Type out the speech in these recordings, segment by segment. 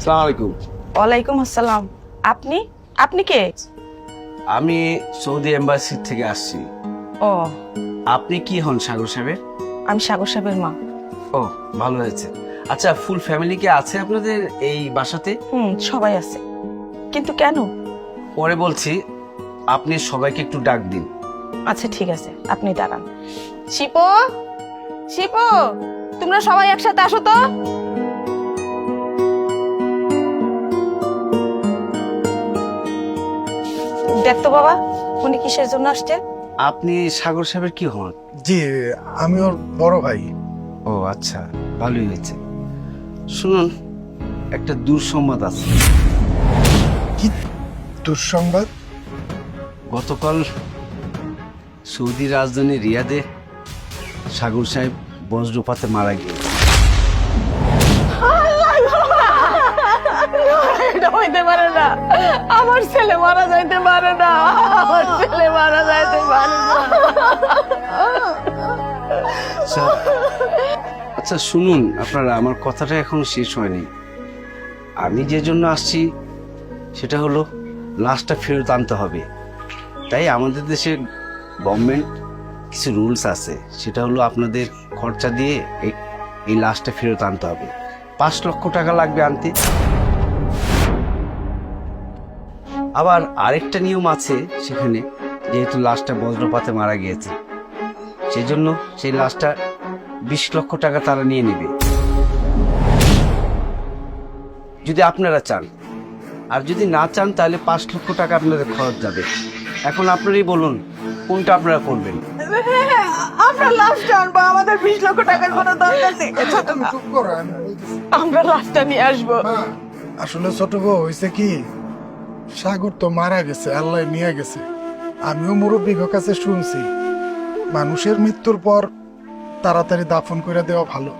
সালাম আলাইকুম। ওয়ালাইকুম আসসালাম। আপনি? আপনি কে? আমি সৌদি এম্বাসি থেকে আসছি। ও। আপনি কি হন সাগর সাহেবের? আমি সাগর সাহেবের মা। ও ভালো হয়েছে। আচ্ছা ফুল ফ্যামিলি কি আছে আপনাদের এই বাসাতে? হুম সবাই আছে। কিন্তু কেন? পরে বলছি আপনি সবাইকে একটু ডাক দিন। আচ্ছা ঠিক আছে। আপনি দাঁড়ান। শিপো? শিপো? তোমরা সবাই একসাথে আসো তো। দেখতো বাবা উনি কিসের জন্য আসছে আপনি সাগর সাহেবের কি হন? জি আমি ওর বড় ভাই। ও আচ্ছা ভালোই হয়েছে। শুনুন একটা দুঃসংবাদ আছে। কি দুঃসংবাদ? গতকাল সৌদি রাজধানী রিয়াদে সাগর সাহেব বজ্রপাতে মারা গিয়েছে এটা হইতে পারে না। আমার ছেলে মারা যাইতে পারে না। আমার ছেলে মারা যাইতে পারে না। আচ্ছা শুনুন, আপনারা, আমার কথাটা এখনও শেষ হয়নি। আমি যে জন্য আসছি, সেটা হলো লাশটা ফেরত আনতে হবে। তাই আমাদের দেশে গভর্নমেন্ট কিছু রুলস আছে। সেটা হলো, আপনাদের খরচা দিয়ে এই লাশটা ফেরত আনতে হবে। পাঁচ লক্ষ টাকা লাগবে আনতে। আবার আরেকটা নিয়ম আছে সেখানে যেহেতু লাশটা বজ্রপাতে মারা গিয়েছে। সেই জন্য সেই লাশটা বিশ লক্ষ টাকা তারা নিয়ে নেবে। যদি আপনারা চান আর যদি না চান তাহলে পাঁচ লক্ষ টাকা আপনাদের খরচ যাবে। এখন আপনারই বলুন কোনটা আপনারা করবেন? আমরা লাস্ট আনব আমাদের বিশ লক্ষ টাকার কোনো দরকার নেই। আচ্ছা তুমি চুপ করো আমি বলতেছি। আমরা লাস্টটা নিয়ে আসব। আসলে ছোট বউ হয়েছে কি? সাগর তো মারা গেছে, আল্লাহ নিয়ে গেছে। আমিও মুরব্বীর কাছে শুনছি, মানুষের মৃত্যুর পর তাড়াতাড়ি দাফন করে দেওয়া ভালো।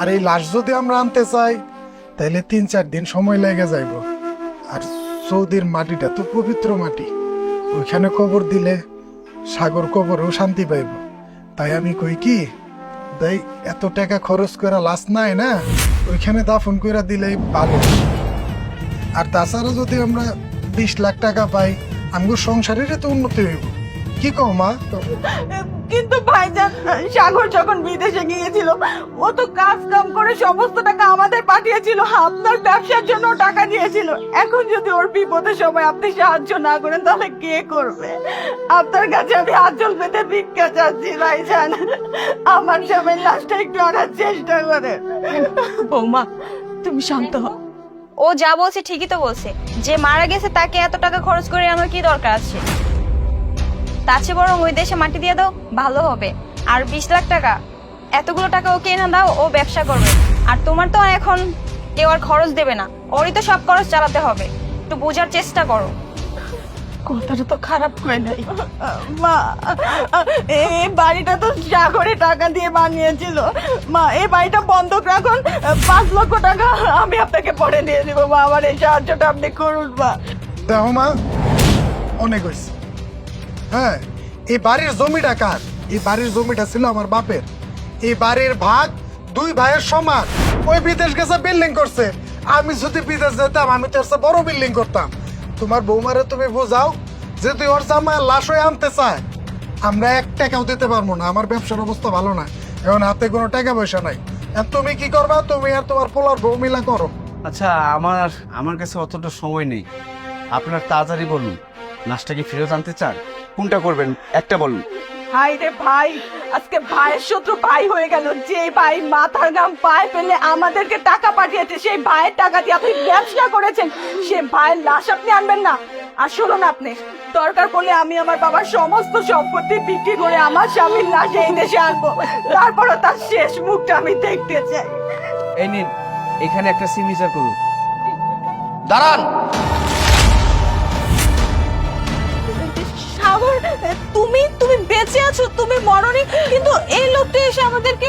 আর এই লাশ যদি আমরা আনতে চাই তাহলে তিন চার দিন সময় লেগে যাইব। আর সৌদির মাটিটা তো পবিত্র মাটি, ওইখানে কবর দিলে সাগর কবরেও শান্তি পাইব। তাই আমি কই কি তাই এত টাকা খরচ করে লাশ নাই না, ওইখানে দাফন করে দিলেই ভালো। আর তাছাড়া যদি আমরা বিশ লাখ টাকা পাই আমগো সংসারের তো উন্নতি হইব। কি কও মা? কিন্তু ভাইজান সাগর যখন বিদেশে গিয়েছিল ও তো কাজ কাম করে সমস্ত টাকা আমাদের পাঠিয়েছিল আপনার ব্যবসার জন্য ও টাকা দিয়েছিল এখন যদি ওর বিপদের সময় আপনি সাহায্য না করেন তাহলে কে করবে? আপনার কাছে আমি আঁচল পেতে ভিক্ষা চাচ্ছি ভাইজান। আমার স্বামীর লাশটা একটু আনার চেষ্টা করে বৌমা তুমি শান্ত হও। ও যা বলছে ঠিকই তো বলছে। যে মারা গেছে তাকে এত টাকা খরচ করে আমার কি দরকার আছে? চেয়ে বরং ওই দেশে মাটি দিয়ে দাও, ভালো হবে। আর বিশ লাখ টাকা, এতগুলো টাকা ওকে এনে দাও, ও ব্যবসা করবে। আর তোমার তো এখন কেউ আর খরচ দেবে না। ওরই তো সব খরচ চালাতে হবে। একটু বোঝার চেষ্টা করো। কথাটা তো খারাপ হয় নাই। মা এই বাড়িটা তো সাগরে টাকা দিয়ে বানিয়েছিল। মা এই বাড়িটা বন্ধক রাখুন পাঁচ লক্ষ টাকা আমি আপনাকে পরে দিয়ে দেবো, মা। আমার এই সাহায্যটা আপনি করুন, মা। দেখো, মা, অনেক হয়েছে। হ্যাঁ এই বাড়ির জমিটা কার? এই বাড়ির জমিটা ছিল আমার বাপের। এই বাড়ির ভাগ দুই ভাইয়ের সমান। ওই বিদেশ গেছে বিল্ডিং করছে। আমি যদি বিদেশ যেতাম, আমি চেয়ে বড় বিল্ডিং করতাম। তোমার বৌমারে তুমি বোঝাও যে তুই ওর জামায় লাশ হয়ে আনতে চায়। আমরা এক টাকাও দিতে পারব না, আমার ব্যবসার অবস্থা ভালো না। এখন হাতে কোনো টাকা পয়সা নাই। আর তুমি কি করবা? তুমি আর তোমার পোলার বউ মিলা করো। আচ্ছা আমার আমার কাছে অতটা সময় নেই। আপনার তাড়াতাড়ি বলুন, লাশটা কি ফেরত আনতে চান? কোনটা করবেন? একটা বলুন। ভাই রে ভাই আজকে ভাইয়ের শত্রু ভাই হয়ে গেল। যে ভাই মাথার গাম পায়ে ফেলে আমাদেরকে টাকা পাঠিয়েছে সেই ভাইয়ের টাকা দিয়ে আপনি ব্যবসা করেছেন। সে ভাইয়ের লাশ আপনি আনবেন না। আর শুনুন আপনি দরকার পড়লে আমি আমার বাবার সমস্ত সম্পত্তি বিক্রি করে আমার স্বামীর লাশ এই দেশে আনব। তারপরও তার শেষ মুখটা আমি দেখতে চাই। এই নিন এখানে একটা সিগনেচার করুন। দাঁড়ান! সাগর তুমি তুমি বেঁচে আছো তুমি মরনি কিন্তু এই লোকটা এসে আমাদেরকে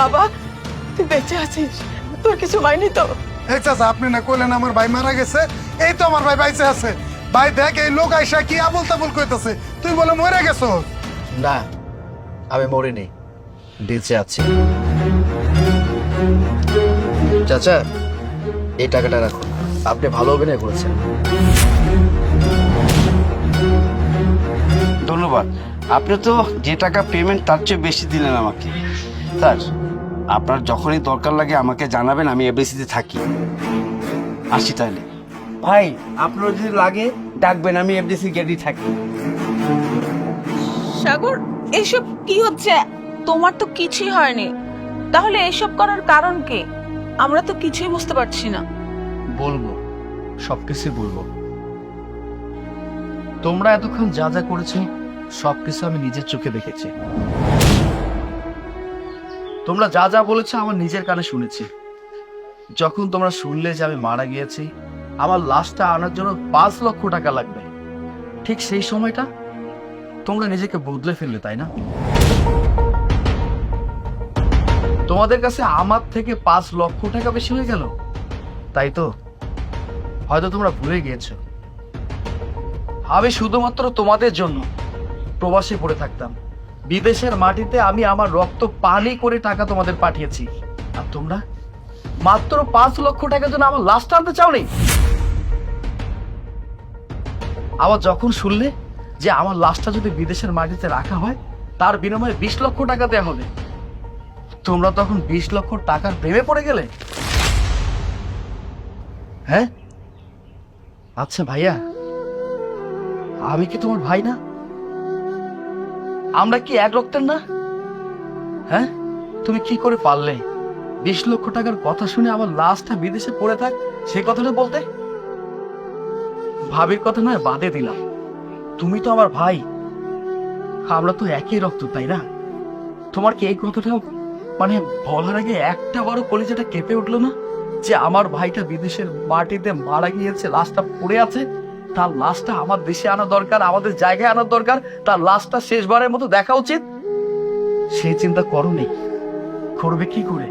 বাবা তুই বেঁচে আছিস তোর কিছু হয়নি তো? এই চাচা আপনি না কইলেন আমার ভাই মারা গেছে? এই তো আমার ভাই বাইচে আছে। ভাই দেখ এই লোক আইসা কি আবল তাবল কইতাছে? তুই বলে মরে গেছো? না আমি মরিনি বেঁচে আছি। চাচা এই টাকাটা রাখুন। আপনি ভালো অভিনয় করেছেন। ধন্যবাদ। আপনি তো যে টাকা পেমেন্ট তার চেয়ে বেশি দিলেন আমাকে। স্যার আপনার যখনই দরকার লাগে আমাকে জানাবেন আমি এবিসিতে থাকি। আসি তাহলে। ভাই আপনার যদি লাগে ডাকবেন আমি এফডিসি গেটই থাকি। সাগর এসব কি হচ্ছে? তোমার তো কিছুই হয়নি। তাহলে এসব করার কারণ কি? আমরা তো কিছুই বুঝতে পারছি না। বলব সবকিছু বলব। তোমরা এতক্ষণ যা যা করেছ সবকিছু আমি নিজের চোখে দেখেছি। তোমরা যা যা বলেছ আমার নিজের কানে শুনেছি। যখন তোমরা শুনলে যে আমি মারা গিয়েছি, আমার লাশটা আনার জন্য পাঁচ লক্ষ টাকা লাগবে। ঠিক সেই সময়টা তোমরা নিজেকে বদলে ফেললে, তাই না? তোমাদের কাছে আমার থেকে পাঁচ লক্ষ টাকা বেশি হয়ে গেল? তাই তো? হয়তো তোমরা ভুলে গিয়েছো। আমি শুধুমাত্র তোমাদের জন্য। প্রবাসে পড়ে থাকতাম। বিদেশের মাটিতে আমি আমার রক্ত পানি করে টাকা তোমাদের পাঠিয়েছি। আর তোমরা? মাত্র পাঁচ লক্ষ টাকার জন্য আমার লাস্ট আনতে চাও চাওনি? আবার যখন শুনলে যে আমার লাশটা যদি বিদেশের মাটিতে রাখা হয়, তার বিনিময়ে বিশ লক্ষ টাকা দেওয়া হবে। তোমরা তখন বিশ লক্ষ টাকার প্রেমে পড়ে গেলে? হ্যাঁ? আচ্ছা ভাইয়া, আমি কি তোমার ভাই না? আমরা কি এক রক্তের না? হ্যাঁ? তুমি কি করে পারলে? বিশ লক্ষ টাকার কথা শুনে আমার লাশটা বিদেশে পড়ে থাক, সে কথাটা বলতে? ভাবির কথা নয়, বাদে দিলাম। তুমি তো আমার ভাই। আমরা তো একই রক্ত, তাই না? তোমার কি এই কথাটা মানে বলার আগে একটা বড় কলিজাটা কেঁপে উঠল না? যে আমার ভাইটা বিদেশের মাটিতে মারা গিয়েছে, লাশটা পড়ে আছে? তার লাশটা আমার দেশে আনা দরকার, আমাদের জায়গায় আনার দরকার। তার লাশটা শেষবারের মতো দেখা উচিত। সেই চিন্তা করনি। করবে কি করে?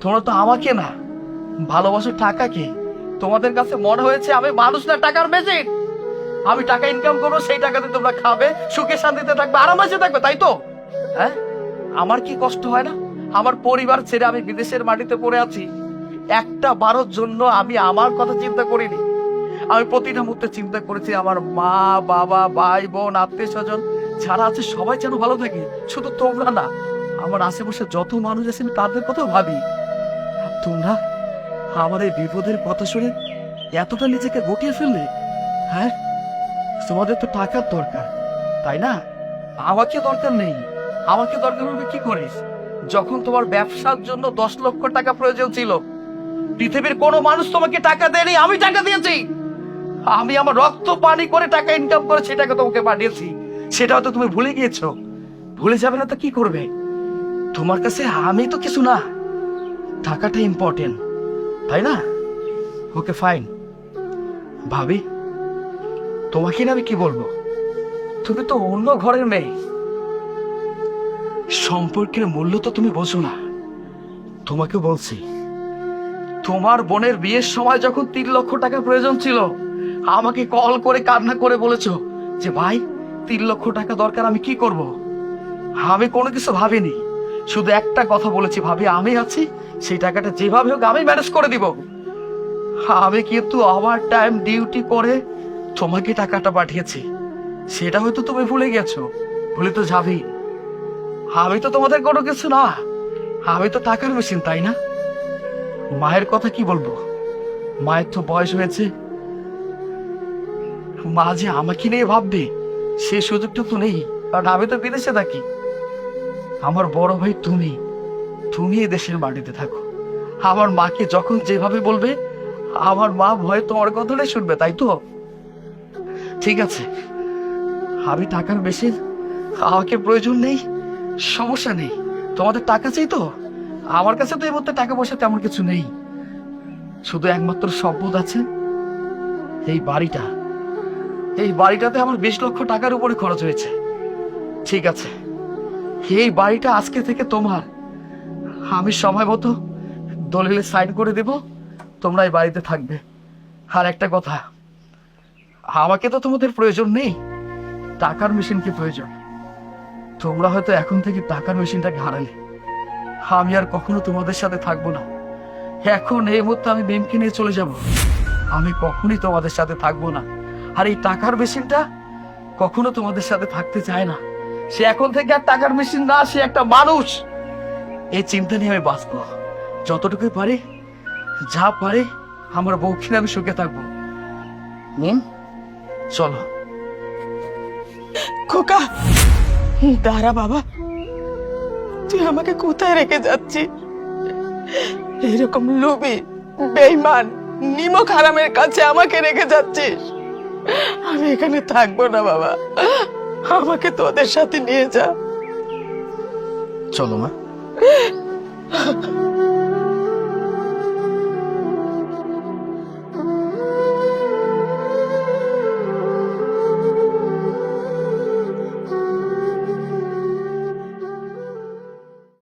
তোমরা তো আমাকে না, ভালোবাসো টাকাকে। তোমাদের কাছে মনে হয়েছে আমি মানুষ না, টাকার মেশিন। আমি টাকা ইনকাম করব, সেই টাকাতে তোমরা খাবে, সুখে শান্তিতে থাকবে আরামাসে থাকবে, তাই তো? হ্যাঁ? আমার কি কষ্ট হয় না? আমার পরিবার ছেড়ে আমি বিদেশের মাটিতে পড়ে আছি। একটা বারোর জন্য আমি আমার কথা চিন্তা করিনি। আমি প্রতিটা মুহূর্তে চিন্তা করেছি, আমার মা, বাবা, ভাই, বোন, আত্মীয় স্বজন যারা আছে, সবাই যেন ভালো থাকে। শুধু তোমরা না, আমার আশেপাশে যত মানুষ আছেন, তাদের কথাও ভাবি। তোমরা আমার এই বিপদের কথা শুনে এতটা নিজেকে গুটিয়ে ফেললে হ্যাঁ? তোমাদের তো টাকার দরকার, তাই না? আমাকে দরকার নেই। আমাকে দরকার হবে কি করিস? যখন তোমার ব্যবসার জন্য দশ লক্ষ টাকা প্রয়োজন ছিল, পৃথিবীর কোনো মানুষ তোমাকে টাকা দেয়নি, আমি টাকা দিয়েছি। আমি আমার রক্ত পানি করে টাকা ইনকাম করে সেটাকে তোমাকে পাঠিয়েছি। সেটা হয়তো তুমি ভুলে গিয়েছো। ভুলে যাবে না তো কি করবে? তোমার কাছে আমি তো কিছু না। টাকাটা ইম্পর্টেন্ট তাই না? ওকে ফাইন ভাবি, তোমাকে না আমি কি বলব? তুমি তো অন্য ঘরের মেয়ে। সম্পর্কের মূল্য তো তুমি বোঝো না। তোমাকে বলছি, তোমার বোনের বিয়ের সময় যখন তিন লক্ষ টাকা প্রয়োজন ছিল আমাকে কল করে কান্না করে বলেছ যে, ভাই, তিন লক্ষ টাকা দরকার, আমি কি করব? আমি কোনো কিছু ভাবিনি। শুধু একটা কথা বলেছি, ভাবি, আমি আছি, সেই টাকাটা যেভাবে হোক আমি ম্যানেজ করে দিব। আমি কিন্তু আমার টাইম ডিউটি করে তোমাকে টাকাটা পাঠিয়েছি। সেটা হয়তো তুমি ভুলে গেছো। ভুলে তো যাবেই। আমি তো তোমাদের কোনো কিছু না। আমি তো টাকার মেশিন তাই না? মায়ের কথা কি বলব? মায়ের তো বয়স হয়েছে মা যে আমাকে নিয়ে ভাববে, সে সুযোগটা তো নেই, কারণ আমি তো বিদেশে থাকি। আমার বড় ভাই তুমি তুমি দেশের মাটিতে থাকো। আমার মাকে যখন যেভাবে বলবে, আমার মা ভয়ে তোমার কথাটাই শুনবে, তাই তো? ঠিক আছে, আমি টাকার বেশি আমাকে প্রয়োজন নেই, সমস্যা নেই। তোমাদের টাকা চাই তো? আমার কাছে তো এই মুহূর্তে টাকা পয়সা তেমন কিছু নেই। শুধু একমাত্র সম্পদ আছে, এই বাড়িটা। এই বাড়িটাতে আমার বিশ লক্ষ টাকার উপরে খরচ হয়েছে। ঠিক আছে। এই বাড়িটা আজকে থেকে তোমার। আমি সময় মতো দলিলে সাইন করে দেব, তোমরা এই বাড়িতে থাকবে। আর একটা কথা, আমাকে তো তোমাদের প্রয়োজন নেই। টাকার মেশিনকে প্রয়োজন। তোমরা হয়তো এখন থেকে টাকার মেশিনটাকে হারালে। আমি আর কখনো তোমাদের সাথে থাকব না। এখন এই মুহূর্তে আমি মেমকে নিয়ে চলে যাব। আমি কখনই তোমাদের সাথে থাকব না। আর এই টাকার মেশিনটা কখনো তোমাদের সাথে থাকতে চায় না। সে এখন থেকে আর টাকার মেশিন না, সে একটা মানুষ। এই চিন্তা নিয়ে আমি বাঁচবো। যতটুকুই পারি, যা পারি, আমার বউকে আমি সুখে থাকব। চলো। খোকা! দাঁড়া বাবা। তুই আমাকে কোথায় রেখে যাচ্ছিস? এরকম লোভী, বেইমান, নিমক হারামের কাছে আমাকে রেখে যাচ্ছিস? আমি এখানে থাকব না বাবা। আমাকে তোদের সাথে নিয়ে যা। চলো মা।